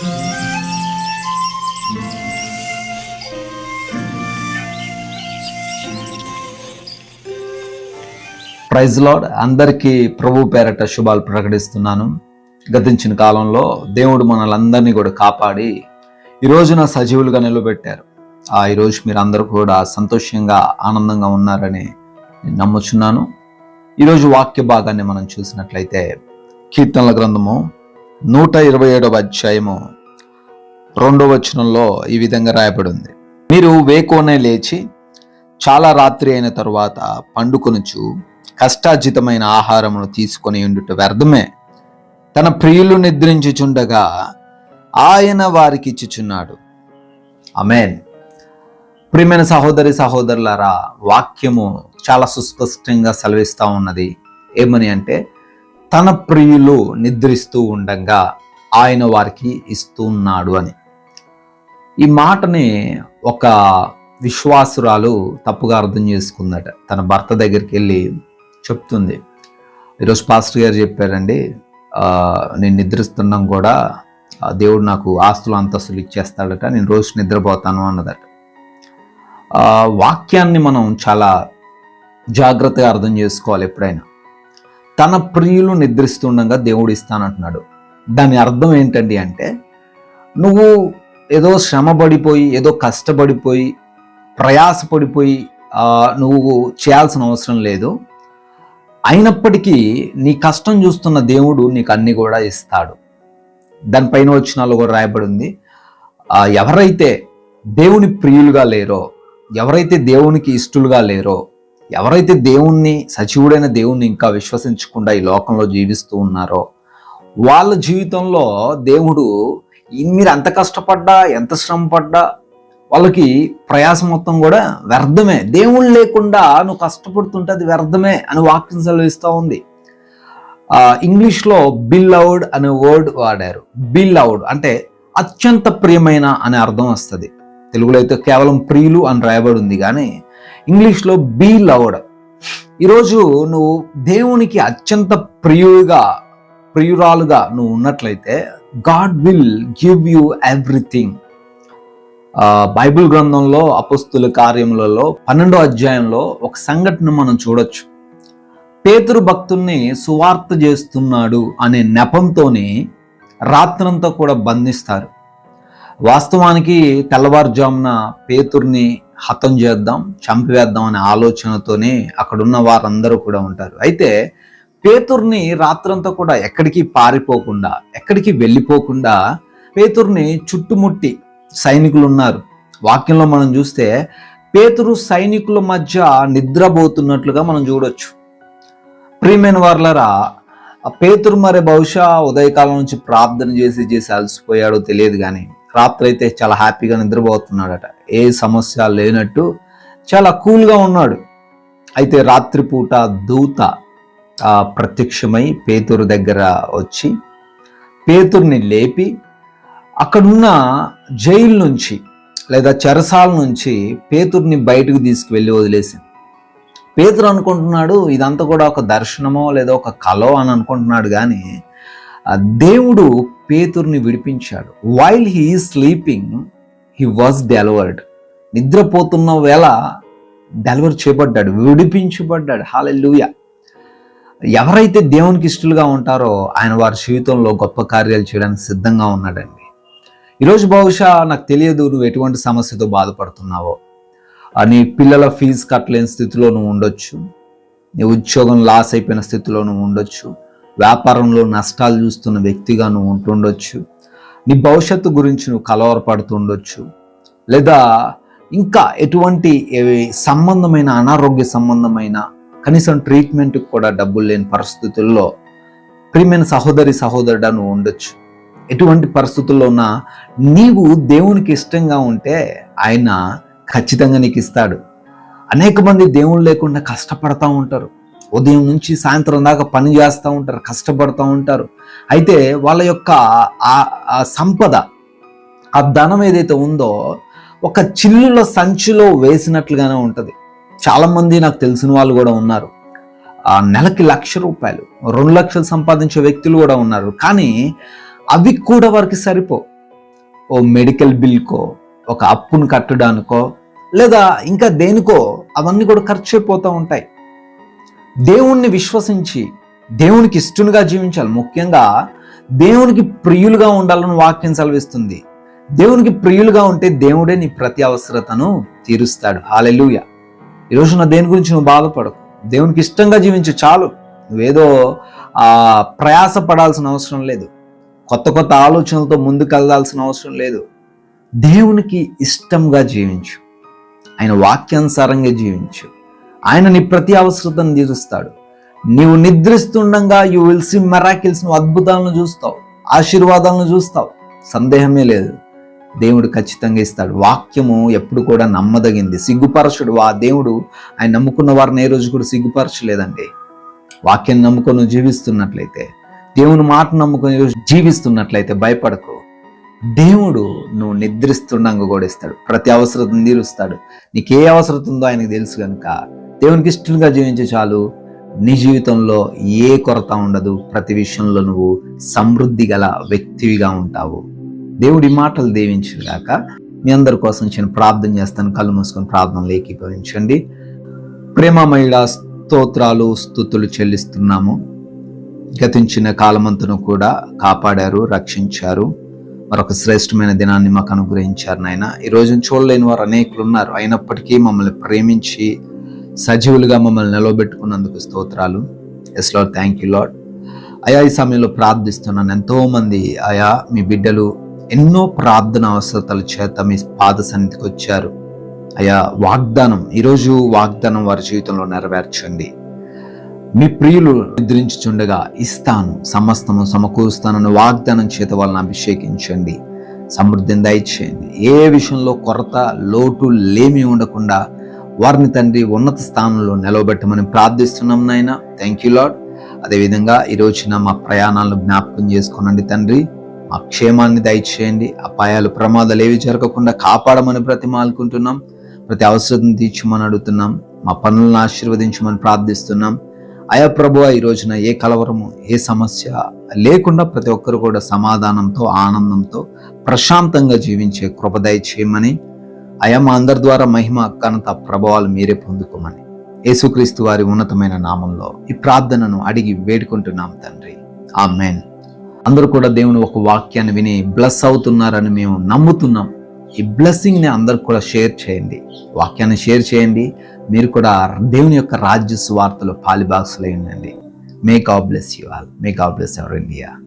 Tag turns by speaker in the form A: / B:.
A: Praise lord అందరికీ ప్రభు పేరట శుభాలు ప్రకటిస్తున్నాను. గతించిన కాలంలో దేవుడు మనలందరినీ కూడా కాపాడి ఈ రోజున సజీవులుగా నిలబెట్టారు. ఆ ఈరోజు మీరు అందరూ కూడా సంతోషంగా ఆనందంగా ఉన్నారని నేను నమ్ముచున్నాను. ఈరోజు వాక్య భాగాన్ని మనం చూసినట్లయితే కీర్తనల గ్రంథము నూట ఇరవై ఏడవ అధ్యాయము రెండవ వచనంలో ఈ విధంగా రాయబడి ఉంది మీరు వేకోనే లేచి చాలా రాత్రి అయిన తరువాత పండుకొనుచు కష్టార్జితమైన ఆహారమును తీసుకొని ఉండుట వ్యర్థమే. తన ప్రియులు నిద్రించుచుండగా ఆయన వారికి ఇచ్చుచున్నాడు. అమేన్ ప్రియమైన సహోదరి సహోదరులారా వాక్యము చాలా సుస్పష్టంగా సెలవిస్తూ ఉన్నది. ఏమని అంటే తన ప్రియులు నిద్రిస్తూ ఉండగా ఆయన వారికి ఇస్తున్నాడు అని. ఈ మాటని ఒక విశ్వాసురాలు తప్పుగా అర్థం చేసుకుందట. తన భర్త దగ్గరికి వెళ్ళి చెప్తుంది. ఈరోజు పాస్టర్ గారు చెప్పారండి నేను నిద్రిస్తున్నాం కూడా దేవుడు నాకు ఆస్తులు అంతస్తులు ఇచ్చేస్తాడట నేను రోజు నిద్రపోతాను అన్నదట. వాక్యాన్ని మనం చాలా జాగ్రత్తగా అర్థం చేసుకోవాలి ఎప్పుడైనా. తన ప్రియులు నిద్రిస్తుండగా దేవుడు ఇస్తానంటున్నాడు. దాని అర్థం ఏంటండి అంటే నువ్వు ఏదో శ్రమపడిపోయి ఏదో కష్టపడిపోయి ప్రయాసపడిపోయి నువ్వు చేయాల్సిన అవసరం లేదు. అయినప్పటికీ నీ కష్టం చూస్తున్న దేవుడు నీకు అన్ని కూడా ఇస్తాడు. దానిపైన వచ్చినాలో కూడా రాయబడి ఉంది ఎవరైతే దేవుని ప్రియులుగా లేరో ఎవరైతే దేవునికి ఇష్టలుగా లేరో ఎవరైతే దేవుణ్ణి సచివుడైన దేవుణ్ణి ఇంకా విశ్వసించకుండా ఈ లోకంలో జీవిస్తూ ఉన్నారో వాళ్ళ జీవితంలో దేవుడు మీరు ఎంత కష్టపడ్డా ఎంత శ్రమ పడ్డా వాళ్ళకి ప్రయాసం మొత్తం కూడా వ్యర్థమే. దేవుడు లేకుండా నువ్వు కష్టపడుతుంటే అది వ్యర్థమే అని వాక్యం సెలవిస్తూ ఉంది. ఇంగ్లీష్లో బిల్ అవుడ్ అనే వర్డ్ వాడారు. బిల్ అవుడ్ అంటే అత్యంత ప్రియమైన అనే అర్థం వస్తుంది. తెలుగులో అయితే కేవలం ప్రియులు అని రాయబడి ఉంది కానీ ఇంగ్లీష్లో బీ లవ్డ్ ఈరోజు నువ్వు దేవునికి అత్యంత ప్రియుడిగా ప్రియురాలుగా నువ్వు ఉన్నట్లయితే god will give you everything Bible గ్రంథంలో అపస్తుల కార్యములలో పన్నెండో అధ్యాయంలో ఒక సంఘటన మనం చూడొచ్చు. పేతురు భక్తుల్ని సువార్త చేస్తున్నాడు అనే నెపంతోని రాత్రంతా కూడా బంధిస్తారు. వాస్తవానికి తెల్లవారుజామున పేతుర్ని హతం చేద్దాం చంపివేద్దాం అనే ఆలోచనతోనే అక్కడున్న వారందరూ కూడా ఉంటారు. అయితే పేతుర్ని రాత్రంతా కూడా ఎక్కడికి పారిపోకుండా ఎక్కడికి వెళ్ళిపోకుండా పేతుర్ని చుట్టుముట్టి సైనికులు ఉన్నారు వాక్యంలో మనం చూస్తే పేతురు సైనికుల మధ్య నిద్రపోతున్నట్లుగా మనం చూడొచ్చు. ప్రియమైన వార్లరా పేతురు మరి బహుశా ఉదయకాలం నుంచి ప్రార్థన చేసి చేసి అలసిపోయాడో తెలియదు కానీ రాత్రి అయితే చాలా హ్యాపీగా నిద్రపోతున్నాడట. ఏ సమస్య లేనట్టు చాలా కూల్గా ఉన్నాడు. అయితే రాత్రిపూట దూత ప్రత్యక్షమై పేతురు దగ్గర వచ్చి పేతుర్ని లేపి అక్కడున్న జైలు నుంచి లేదా చెరసాల నుంచి పేతుర్ని బయటకు తీసుకువెళ్ళి వదిలేసింది. పేతురు అనుకుంటున్నాడు ఇదంతా కూడా ఒక దర్శనమో లేదా ఒక కలో అని అనుకుంటున్నాడు కానీ దేవుడు పేతుర్ని విడిపించాడు. While he sleeping he was delivered నిద్రపోతున్న వేళ డెలివర్ చేయబడ్డాడు విడిపించబడ్డాడు. హాలెల్లుయ ఎవరైతే దేవునికి ఇష్టలుగా ఉంటారో ఆయన వారి జీవితంలో గొప్ప కార్యాలు చేయడానికి సిద్ధంగా ఉన్నాడండి. ఈరోజు బహుశా నాకు తెలియదు నువ్వు ఎటువంటి సమస్యతో బాధపడుతున్నావో. నీ పిల్లల ఫీజు కట్టలేని స్థితిలో నువ్వు ఉండొచ్చు. నీ ఉద్యోగం లాస్ అయిపోయిన స్థితిలో నువ్వు ఉండొచ్చు. వ్యాపారంలో నష్టాలు చూస్తున్న వ్యక్తిగా నువ్వు ఉంటుండొచ్చు. నీ భవిష్యత్తు గురించి నువ్వు కలవరపడుతుండొచ్చు. లేదా ఇంకా ఎటువంటి సంబంధమైన అనారోగ్య సంబంధమైన కనీసం ట్రీట్మెంట్కి కూడా డబ్బులు లేని పరిస్థితుల్లో ప్రియమైన సహోదరి సహోదరుడా నువ్వు ఉండొచ్చు. ఎటువంటి పరిస్థితుల్లో ఉన్నా నీవు దేవునికి ఇష్టంగా ఉంటే ఆయన ఖచ్చితంగా నీకు ఇస్తాడు. అనేక మంది దేవుడు లేకుండా కష్టపడతా ఉంటారు. ఉదయం నుంచి సాయంత్రం దాకా పని చేస్తూ ఉంటారు కష్టపడుతూ ఉంటారు. అయితే వాళ్ళ యొక్క ఆ- సంపద ఆ ధనం ఏదైతే ఉందో ఒక చిల్లుల సంచిలో వేసినట్లుగానే ఉంటుంది. చాలామంది నాకు తెలిసిన వాళ్ళు కూడా ఉన్నారు. ఆ నెలకి లక్ష రూపాయలు రెండు లక్షలు సంపాదించే వ్యక్తులు కూడా ఉన్నారు. కానీ అవి కూడా వారికి సరిపో. ఓ మెడికల్ బిల్కో ఒక అప్పును కట్టడానికో లేదా ఇంకా దేనికో అవన్నీ కూడా ఖర్చు అయిపోతూ ఉంటాయి. దేవుణ్ణి విశ్వసించి దేవునికి ఇష్టనుగా జీవించాలి. ముఖ్యంగా దేవునికి ప్రియులుగా ఉండాలని వాక్యం సెలవిస్తుంది. దేవునికి ప్రియులుగా ఉంటే దేవుడే నీ ప్రతి అవసరతను తీరుస్తాడు. హాలెలుయ ఈరోజు నా దేని గురించి నువ్వు బాధపడకు. దేవునికి ఇష్టంగా జీవించు చాలు. నువ్వేదో ఆ ప్రయాస పడాల్సిన అవసరం లేదు. కొత్త కొత్త ఆలోచనలతో ముందుకు వెళ్ళాల్సిన అవసరం లేదు. దేవునికి ఇష్టంగా జీవించు. ఆయన వాక్యానుసారంగా జీవించు. ఆయన నీ ప్రతి అవసరతను తీరుస్తాడు. నీవు నిద్రిస్తుండగా యూ విల్ సి మెరాకిల్స్ నువ్వు అద్భుతాలను చూస్తావు. ఆశీర్వాదాలను చూస్తావు. సందేహమే లేదు. దేవుడు ఖచ్చితంగా ఇస్తాడు. వాక్యము ఎప్పుడు కూడా నమ్మదగింది. సిగ్గుపరచుడు. ఆ దేవుడు ఆయన నమ్ముకున్న వారిని ఏ రోజు కూడా సిగ్గుపరచలేదండి. వాక్యం నమ్ముకొని జీవిస్తున్నట్లయితే దేవుని మాట నమ్ముకొని జీవిస్తున్నట్లయితే భయపడకు. దేవుడు నువ్వు నిద్రిస్తుండగా కూడా ఇస్తాడు. ప్రతి అవసరతను తీరుస్తాడు. నీకు ఏ అవసరం ఉందో ఆయనకు తెలుసు కనుక దేవునికి ఇష్టంగా జీవించే చాలు. నీ జీవితంలో ఏ కొరత ఉండదు. ప్రతి విషయంలో నువ్వు సమృద్ధి గల వ్యక్తివిగా ఉంటావు. దేవుడి మాటలు దీవించుగాక మీ అందరి కోసం చిన్న ప్రార్థన చేస్తాను. కళ్ళు మూసుకొని ప్రార్థనలు ఏకీభవించండి. ప్రేమమయుడ స్తోత్రాలు స్థుతులు చెల్లిస్తున్నాము. గతించిన కాలమంతును కూడా కాపాడారు రక్షించారు. మరొక శ్రేష్టమైన దినాన్ని మాకు అనుగ్రహించారు నాయన. ఈ రోజు చూడలేని వారు అనేకులు ఉన్నారు. అయినప్పటికీ మమ్మల్ని ప్రేమించి సజీవులుగా మమ్మల్ని నిలవబెట్టుకున్నందుకు స్తోత్రాలు. Yes Lord thank you Lord అయా ఈ సమయంలో ప్రార్థిస్తున్నాను. ఎంతోమంది అయా మీ బిడ్డలు ఎన్నో ప్రార్థన అవసరతల చేత మీ పాద సన్నిధికి వచ్చారు. అయా వాగ్దానం ఈరోజు వాగ్దానం వారి జీవితంలో నెరవేర్చండి. మీ ప్రియులు నిద్రించుచుండగా ఇస్తాను సమస్తము సమకూరుస్తానని వాగ్దానం చేత వాళ్ళని అభిషేకించండి. సమృద్ధిని దయచేయండి. ఏ విషయంలో కొరత లోటు లేమి ఉండకుండా వారిని తండ్రి ఉన్నత స్థానంలో నిలవబెట్టమని ప్రార్థిస్తున్నాం నాయన. థ్యాంక్ యూ లాడ్ అదేవిధంగా ఈ రోజున మా ప్రయాణాలను జ్ఞాపకం చేసుకోనండి తండ్రి. మా క్షేమాన్ని దయచేయండి. అపాయాలు ప్రమాదాలు ఏవి జరగకుండా కాపాడమని ప్రతిమాలుకుంటున్నాం ప్రతి అవసరం తీర్చమని అడుగుతున్నాం. మా పనులను ఆశీర్వదించమని ప్రార్థిస్తున్నాం. అయా ప్రభు ఈ రోజున ఏ కలవరము ఏ సమస్య లేకుండా ప్రతి ఒక్కరు కూడా సమాధానంతో ఆనందంతో ప్రశాంతంగా జీవించే కృప దయచేయమని అయా మా అందరి ద్వారా మహిమ ఘనత ప్రభావాలు మీరే పొందుకోమని. యేసుక్రీస్తు వారి ఉన్నతమైన నామంలో ఈ ప్రార్థనను అడిగి వేడుకుంటున్నాం తండ్రి. ఆ మెయిన్ అందరూ కూడా దేవుని ఒక వాక్యాన్ని విని బ్లెస్ అవుతున్నారని మేము నమ్ముతున్నాం. ఈ బ్లెస్సింగ్ని అందరు కూడా షేర్ చేయండి. వాక్యాన్ని షేర్ చేయండి. మీరు కూడా దేవుని యొక్క రాజ్య స్వార్థలో పాలిబాక్స్లో ఉండండి. May of bless you all may of bless our India